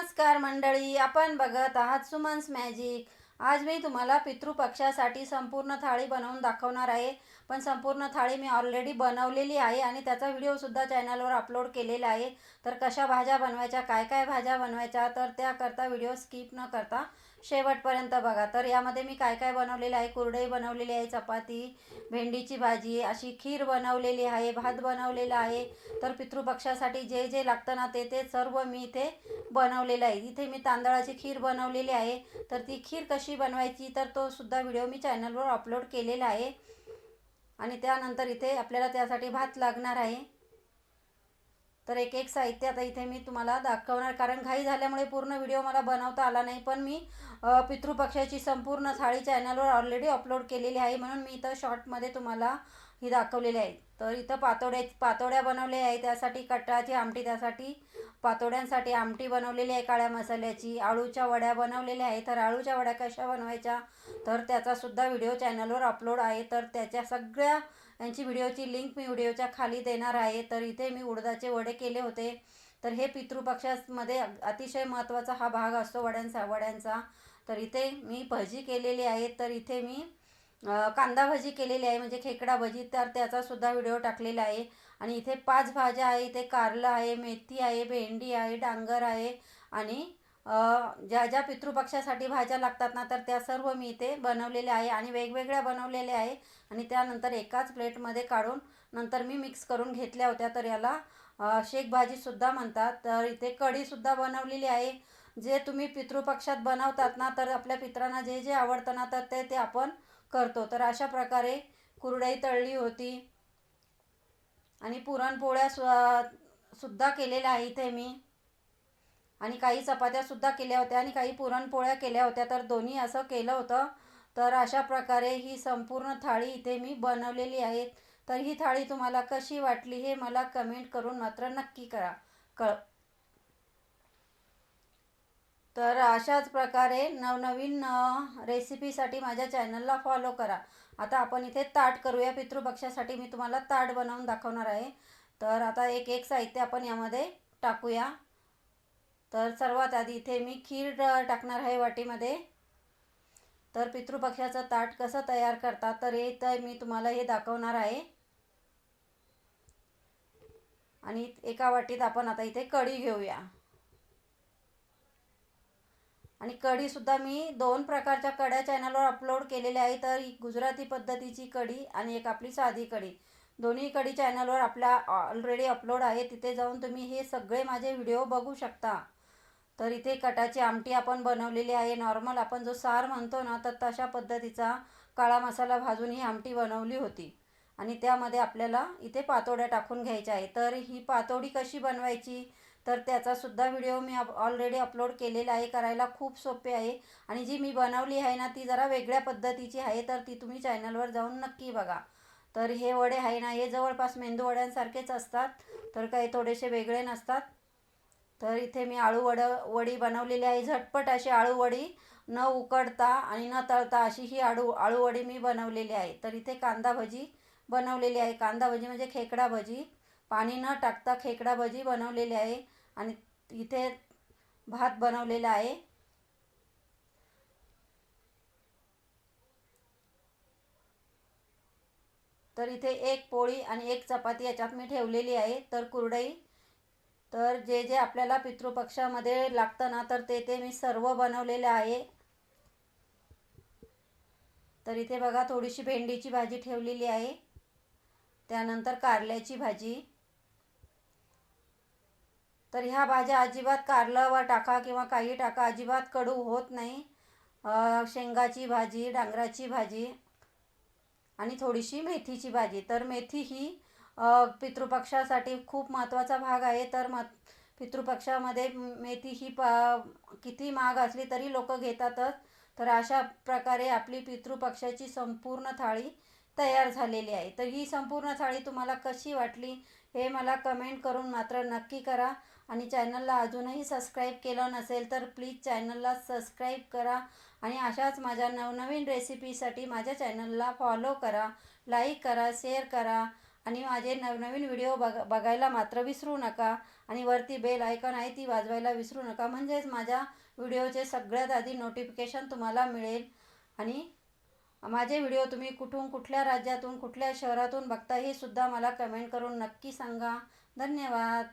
नमस्कार मंडळी आपण बघत आहात सुमन्स मॅजिक. आज मी तुम्हाला पितृपक्षासाठी संपूर्ण थाळी बनवून दाखवणार आहे. पण संपूर्ण थाळी मी ऑलरेडी बनवलेली आहे आणि त्याचा व्हिडिओसुद्धा चॅनलवर अपलोड केलेला आहे. तर कशा भाज्या बनवायच्या काय काय भाज्या बनवायच्या तर त्याकरता व्हिडिओ स्किप न करता शेवटपर्यंत बघा. तर यामध्ये मी काय काय बनवलेलं आहे? कुरडई बनवलेली आहे चपाती भेंडीची भाजी अशी खीर बनवलेली आहे भात बनवलेला आहे. तर पितृपक्षासाठी जे जे लागतं ना ते ते सर्व मी इथे बनवलेलं आहे. इथे मी तांदळाची खीर बनवलेली आहे. तर ती खीर कशी बनवायची? तर तो सुद्धा व्हिडिओ मी चॅनलवर अपलोड केलेला आहे. आणि त्यानंतर इथे आपल्याला त्यासाठी भात लागणार आहे. तर एक एक साहित्य आता इथे मी तुम्हाला दाखवणार. कारण घाई झाल्यामुळे पूर्ण व्हिडिओ मला बनवता आला नाही. पण मी पितृपक्षाची संपूर्ण थाळी चॅनलवर ऑलरेडी अपलोड केलेली आहे. म्हणून मी इथं शॉर्टमध्ये तुम्हाला ही दाखवलेली आहे. तर इथं पातोड्या पातोड्या बनवल्या आहे त्यासाठी कटाची आमटी त्यासाठी पातोड्यांसाठी आमटी बनवलेली आहे काळ्या मसाल्याची. आळूच्या वड्या बनवलेल्या आहे तर आळूच्या वड्या कशा बनवायच्या? तर त्याचासुद्धा व्हिडिओ चॅनलवर अपलोड आहे. तर त्याच्या सगळ्या यांची व्हिडिओची लिंक मी व्हिडिओच्या खाली देणार आहे. तर इथे मी उडदाचे वडे केले होते. तर हे पितृपक्षामध्ये अतिशय महत्त्वाचा हा भाग असतो वड्यांचा वड्यांचा. तर इथे मी भजी केलेली आहे. तर इथे मी कांदा भजी केलेली आहे. म्हणजे खेकडा भजी तर त्याचासुद्धा व्हिडिओ टाकलेला आहे. आणि इथे पाच भाज्या आहे इथे कारलं आहे मेथी आहे भेंडी आहे डांगर आहे. आणि ज्या ज्या पितृपक्षासाठी भाज्या लागतात ना तर त्या सर्व मी इथे बनवलेल्या आहे आणि वेगवेगळ्या बनवलेल्या आहे. आणि त्यानंतर एकाच प्लेटमध्ये काढून नंतर मी मिक्स करून घेतल्या होत्या तर याला शेक भाजीसुद्धा म्हणतात. तर इथे कढीसुद्धा बनवलेली आहे. जे तुम्ही पितृपक्षात बनवतात ना तर आपल्या पित्रांना जे जे आवडतं ना तर ते ते आपण करतो. तर अशा प्रकारे कुरडई तळली होती. आणि पुरणपोळ्या सु सुद्धा केलेल्या आहे इथे मी. आणि काही चपात्यासुद्धा केल्या होत्या आणि काही पुरणपोळ्या केल्या होत्या. तर दोन्ही असं केलं होतं. तर अशा प्रकारे ही संपूर्ण थाळी इथे मी बनवलेली आहे. तर ही थाळी तुम्हाला कशी वाटली हे मला कमेंट करून मात्र नक्की करा. कळ तर अशाच प्रकारे नवनवीन रेसिपीसाठी माझ्या चॅनलला फॉलो करा. आता आपण इथे ताट करूया. पितृपक्षासाठी मी तुम्हाला ताट बनवून दाखवणार आहे. तर आता एक एक साहित्य आपण यामध्ये टाकूया. तर सर्वात आधी इथे मी खीर टाकणार आहे वाटीमध्ये. तर पितृपक्षाचं ताट कसं तयार करतात तर हे तर मी तुम्हाला हे दाखवणार आहे. आणि एका वाटीत आपण आता इथे कढी घेऊया. आणि कढीसुद्धा मी दोन प्रकारच्या कढ्या चॅनलवर अपलोड केलेल्या आहे तर गुजराती पद्धतीची कढी आणि एक आपली साधी कढी. दोन्ही कढी चॅनलवर आपल्या ऑलरेडी अपलोड आहे. तिथे जाऊन तुम्ही हे सगळे माझे व्हिडिओ बघू शकता. तर इथे कटाची आमटी आपण बनवलेली आहे. नॉर्मल आपण जो सार म्हणतो ना तर तशा पद्धतीचा काळा मसाला भाजून ही आमटी बनवली होती. आणि त्यामध्ये आपल्याला इथे पातोड्या टाकून घ्यायच्या आहे तर ही पातोडी कशी बनवायची? तर त्याचासुद्धा व्हिडिओ मी ऑलरेडी अपलोड केलेला आहे. करायला खूप सोपे आहे. आणि जी मी बनवली आहे ना ती जरा वेगळ्या पद्धतीची आहे. तर ती तुम्ही चॅनलवर जाऊन नक्की बघा. तर हे वडे आहे ना हे जवळपास मेंदू वड्यांसारखेच असतात. तर काही थोडेसे वेगळे नसतात. तर इथे मी आळू वड वडी बनवलेली आहे. झटपट अशी आळू वडी न उकडता आणि न तळता अशी ही आळू आळू वडी मी बनवलेली आहे. तर इथे कांदा भजी बनवलेली आहे. कांदा भजी म्हणजे खेकडा भजी. पाणी न टाकता खेकडा भजी बनवलेली आहे आणि इथे भात बनवलेला आहे. तर इथे एक पोळी आणि एक चपाती याच्यात मी ठेवलेली आहे. तर कुरडई तर जे जे आपल्याला पितृपक्षामध्ये लागतं ना तर ते ते मी सर्व बनवलेलं आहे. तर इथे बघा थोडीशी भेंडीची भाजी ठेवलेली आहे. त्यानंतर कारल्याची भाजी. तर ह्या भाज्या अजिबात कारल्यावर टाका किंवा काही टाका अजिबात कडू होत नाही. शेंगाची भाजी डांगराची भाजी आणि थोडीशी मेथीची भाजी. तर मेथी ही पितृपक्षासाठी खूप महत्त्वाचा भाग आहे. तर म पितृपक्षामध्ये मेथी ही प किती महाग असली तरी लोक घेतातच. तर अशा प्रकारे आपली पितृपक्षाची संपूर्ण थाळी तयार झालेली आहे. तर ही संपूर्ण थाळी तुम्हाला कशी वाटली हे मला कमेंट करून मात्र नक्की करा. आणि चॅनलला अजूनही सबस्क्राईब केलं नसेल तर प्लीज चॅनलला सबस्क्राईब करा. आणि अशाच माझ्या नवनवीन रेसिपीसाठी माझ्या चॅनलला फॉलो करा लाईक करा शेअर करा. आणि माझे नवनवीन व्हिडिओ बघ बघायला मात्र विसरू नका. आणि वरती बेल आयकॉन आहे ती वाजवायला विसरू नका. म्हणजेच माझ्या व्हिडिओचे सगळ्यात आधी नोटिफिकेशन तुम्हाला मिळेल. आणि माझे व्हिडिओ तुम्ही कुठून कुठल्या राज्यातून कुठल्या शहरातून बघता हे सुद्धा मला कमेंट करून नक्की सांगा. धन्यवाद.